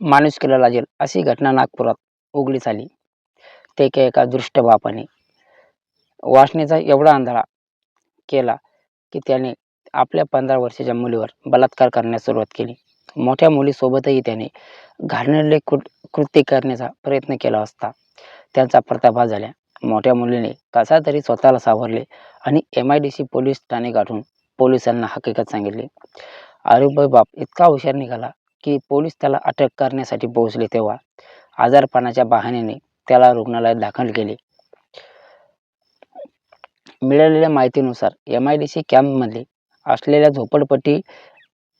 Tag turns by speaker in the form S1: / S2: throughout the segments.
S1: माणुसकीला लाजेल अशी घटना नागपुरात उघडीस आली. ते की एका दृष्ट बापाने वासनेचा एवढा आंधळा केला की त्याने आपल्या पंधरा वर्षाच्या मुलीवर बलात्कार करण्यास सुरुवात केली. मोठ्या मुलीसोबतही त्याने घाणेरडे कृत कृत्य करण्याचा प्रयत्न केला असता त्यांचा पर्दाफाश झाल्या मोठ्या मुलीने कसा तरी स्वतःला सावरले आणि M I D C police Thane गाठून पोलिसांना हकीकत सांगितली. आरोपी बाप इतका हुशार निघाला. की पोलीस त्याला अटक करण्यासाठी पोहोचले तेव्हा आजारपणाच्या बहाण्याने त्याला रुग्णालयात दाखल केले. मिळालेल्या माहितीनुसार एम आय डी सी कॅम्पमध्ये असलेल्या झोपडपट्टी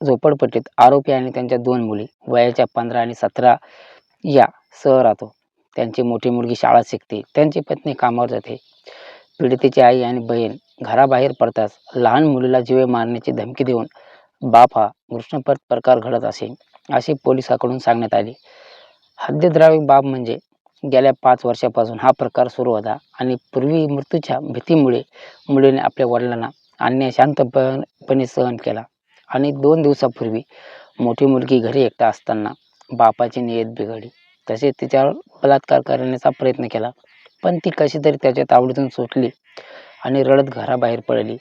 S1: झोपडपट्टीत आरोपी आणि त्यांच्या दोन मुली वयाच्या पंधरा आणि सतरा या सह राहतो. त्यांची मोठी मुलगी शाळा शिकते त्यांची पत्नी कामावर जाते. पीडितेची आई आणि बहीण घराबाहेर पडताच लहान मुलीला जीवे मारण्याची धमकी देऊन बाप हा घृष्णपद प्रकार घडत असे. असे पोलिसाकडून सांगण्यात आले. हद्दद्रावी बाब म्हणजे गेल्या पाच वर्षापासून हा प्रकार सुरू होता आणि पूर्वी मृत्यूच्या भीतीमुळे मुलीने आपल्या वडिलांना अन्याय शांतपणे सहन केला आणि दोन दिवसापूर्वी मोठी मुलगी घरी एकटा असताना बापाची नियत बिघडली. तसेच तिच्यावर बलात्कार करण्याचा प्रयत्न केला पण ती कशी तरी त्याच्या तावडीतून सुटली आणि रडत घराबाहेर पडली.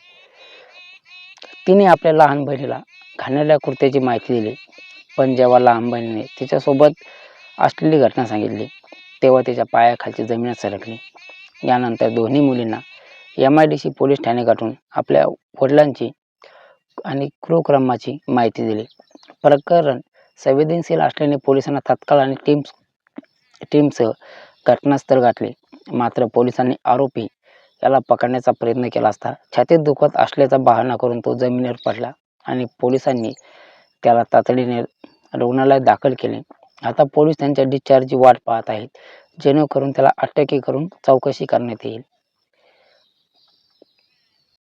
S1: तिने आपल्या लहान बहिणीला घाणेरड्या कृत्याची माहिती दिली. पण जेव्हा लहान बहिणीने तिच्यासोबत असलेली घटना सांगितली तेव्हा तिच्या पायाखालची जमीनच सरकली. यानंतर दोन्ही मुलींना M I D C police Thane गाठून आपल्या वडिलांची आणि क्रूक्रमाची माहिती दिली. प्रकरण संवेदनशील असल्याने पोलिसांना तात्काळ आणि टीम्स टीमसह घटनास्थळ गाठले. मात्र पोलिसांनी आरोपी याला पकडण्याचा प्रयत्न केला असता छातीत दुखत असल्याचा बहाणा करून तो जमिनीवर पडला आणि पोलिसांनी त्याला तातडीने रुग्णालयात दाखल केले. आता पोलीस त्यांच्या डिस्चार्जची वाट पाहत आहेत. जेणेकरून त्याला अटकी करून चौकशी करण्यात येईल.